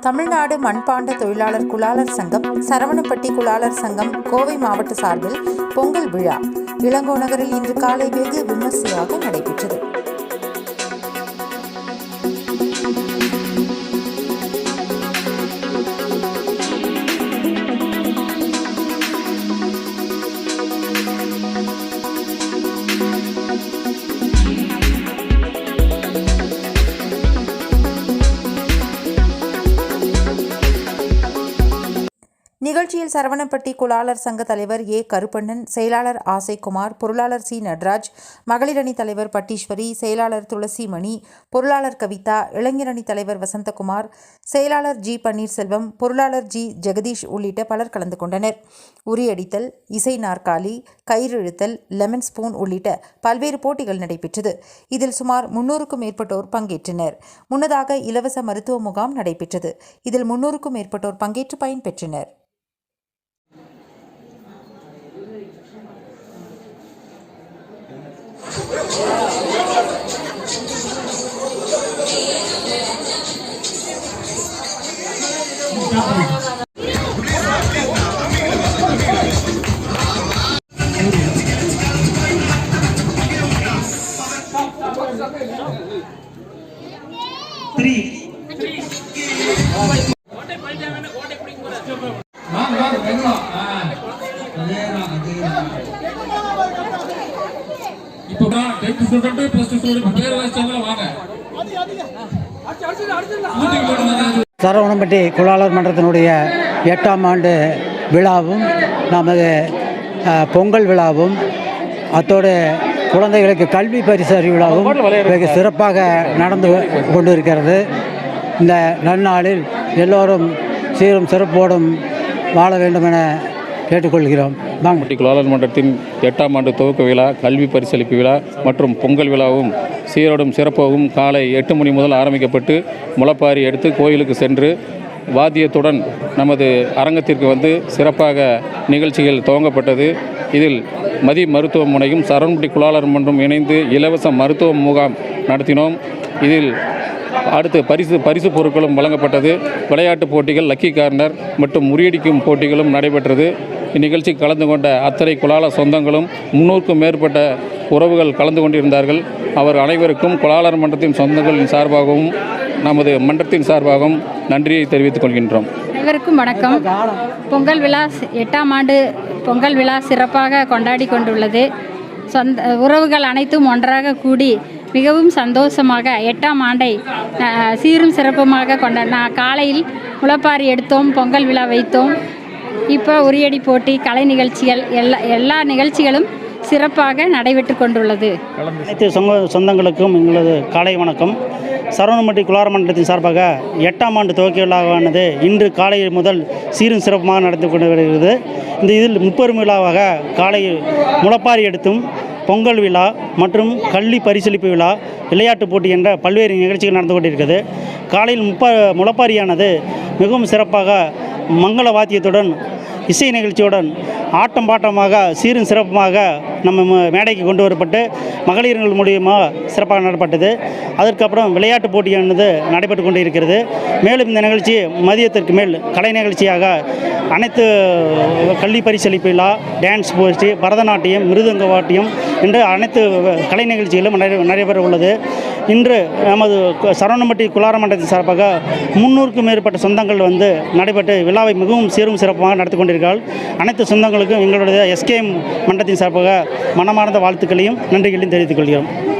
தமிழ்நாடு மண்பாண்ட தொழிலாளர் குலாளர் சங்கம் சரவணப்பட்டி குலாளர் சங்கம் கோவை மாவட்ட சார்பில் பொங்கல் விழா. இளங்கோ நகரில் இன்று காலை வெகு விமர்சையாக நடைபெற்றது. நிகழ்ச்சியில் சரவணப்பட்டி குலாளர் சங்க தலைவர் ஏ. கருப்பண்ணன் செயலாளர் ஆசைக்குமார் பொருளாளர் சி. நடராஜ் மகளிரணி தலைவர் பட்டீஸ்வரி செயலாளர் துளசிமணி பொருளாளர் கவிதா இளைஞரணி தலைவர் வசந்தகுமார் செயலாளர் ஜி. பன்னீர்செல்வம் பொருளாளர் ஜி. ஜெகதீஷ் உள்ளிட்ட பலர் கலந்து கொண்டனர். உரியடித்தல் இசை நாற்காலி கயிறிழுத்தல் லெமன் ஸ்பூன் உள்ளிட்ட பல்வேறு போட்டிகள் நடைபெற்றது. இதில் சுமார் முன்னூறுக்கும் மேற்பட்டோர் பங்கேற்றனர். முன்னதாக இலவச மருத்துவ முகாம் நடைபெற்றது. இதில் முன்னூறுக்கும் மேற்பட்டோர் பங்கேற்று பயன்பெற்றனர் tenth student plus two student பேர் வச்சவங்க வாங்க சரவணம்பட்டி குலாளர் மன்றத்தினுடைய எட்டாம் ஆண்டு விழாவும் நமது பொங்கல் விழாவும் அத்தோடு குழந்தைகளுக்கு கல்வி பரிசு விழாவும் வெகு சிறப்பாக நடந்து கொண்டு இருக்கிறது இந்த நன்னாளில் எல்லோரும் சீரும் சிறப்போடும் வாழ வேண்டும் என கேட்டுக்கொள்கிறோம் நாங்குட்டி குலாளர் மன்றத்தின் எட்டாம் ஆண்டு துவக்க விழா கல்வி பரிசளிப்பு விழா மற்றும் பொங்கல் விழாவும் சீரோடும் சிறப்பாகவும் காலை எட்டு மணி முதல் ஆரம்பிக்கப்பட்டு முளப்பாரி எடுத்து கோயிலுக்கு சென்று வாத்தியத்துடன் நமது அரங்கத்திற்கு வந்து சிறப்பாக நிகழ்ச்சிகள் துவங்கப்பட்டது. இதில் மதி மருத்துவமனையும் சரவண்பட்டி குலாளர் மன்றம் இணைந்து இலவச மருத்துவ முகாம் நடத்தினோம். இதில் அடுத்து பரிசு பரிசு பொருட்களும் வழங்கப்பட்டது. விளையாட்டுப் போட்டிகள் லக்கி கார்னர் மற்றும் முறியடிக்கும் போட்டிகளும் நடைபெற்றது. இந்நிகழ்ச்சிக்கு கலந்து கொண்ட அத்தனை குலால சொந்தங்களும் முன்னூறுக்கும் மேற்பட்ட உறவுகள் கலந்து கொண்டிருந்தார்கள். அவர் அனைவருக்கும் குலாளர் மன்றத்தின் சொந்தங்களின் சார்பாகவும் நமது மன்றத்தின் சார்பாகவும் நன்றியை தெரிவித்துக் கொள்கின்றோம். அனைவருக்கும் வணக்கம். பொங்கல் விழா எட்டாம் ஆண்டு பொங்கல் விழா சிறப்பாக கொண்டாடி கொண்டுள்ளது. சொந்த உறவுகள் அனைத்தும் ஒன்றாக கூடி மிகவும் சந்தோஷமாக எட்டாம் ஆண்டை சீரும் சிறப்புமாக கொண்ட நான் காலையில் முளைப்பாரி எடுத்தோம் பொங்கல் விழா வைத்தோம். இப்போ உரியடி போட்டி கலை நிகழ்ச்சிகள் எல்லா எல்லா நிகழ்ச்சிகளும் சிறப்பாக நடைபெற்று கொண்டுள்ளது. அனைத்து சொந்த சொந்தங்களுக்கும் எங்களது காலை வணக்கம். சரவணம்பட்டி குலார மன்றத்தின் சார்பாக எட்டாம் ஆண்டு துவக்க விழாவானது இன்று காலை முதல் சீரும் சிறப்புமாக நடந்து கொண்டு வருகிறது. இந்த இதில் முப்பெரும் விழாவாக காலை முளைப்பாரி எடுத்தும் பொங்கல் விழா மற்றும் கல்வி பரிசளிப்பு விழா விளையாட்டுப் போட்டி என்ற பல்வேறு நிகழ்ச்சிகள் நடந்து கொண்டிருக்கிறது. காலையில் முப்ப முளப்பாரியானது மிகவும் சிறப்பாக மங்கள வாத்தியத்துடன் இசை நிகழ்ச்சியுடன் ஆட்டம் பாட்டமாக சீரும் சிறப்புமாக நம்ம ம- மேடைக்கு கொண்டு வரப்பட்டு மகளிர்கள் மூலியமாக சிறப்பாக நடப்பட்டது. அதற்கப்புறம் விளையாட்டுப் போட்டியானது நடைபெற்று கொண்டு இருக்கிறது மேலும் இந்த நிகழ்ச்சி மதியத்திற்கு மேல் கலை நிகழ்ச்சியாக அனைத்து கல்வி பரிசளிப்பு விழா டான்ஸ் போட்டி பரதநாட்டியம் மிருதங்க வாட்டியம் என்று அனைத்து கலை நிகழ்ச்சிகளும் நடை- நடைபெற உள்ளது இன்று நமது சரவணம்பட்டி குலார மண்டலத்தின் சார்பாக முன்னூறுக்கும் மேற்பட்ட சொந்தங்கள் வந்து நடைபெற்று விழாவை மிகவும் சீரும் சிறப்பாக நடத்தி கொண்டிருக்கிறார்கள் அனைத்து சொந்தங்களுக்கும் எங்களுடைய எஸ்கேஎம் மண்டலத்தின் சார்பாக மனமார்ந்த வாழ்த்துக்களையும் நன்றிகளையும் தெரிவித்துக் கொள்கிறோம்.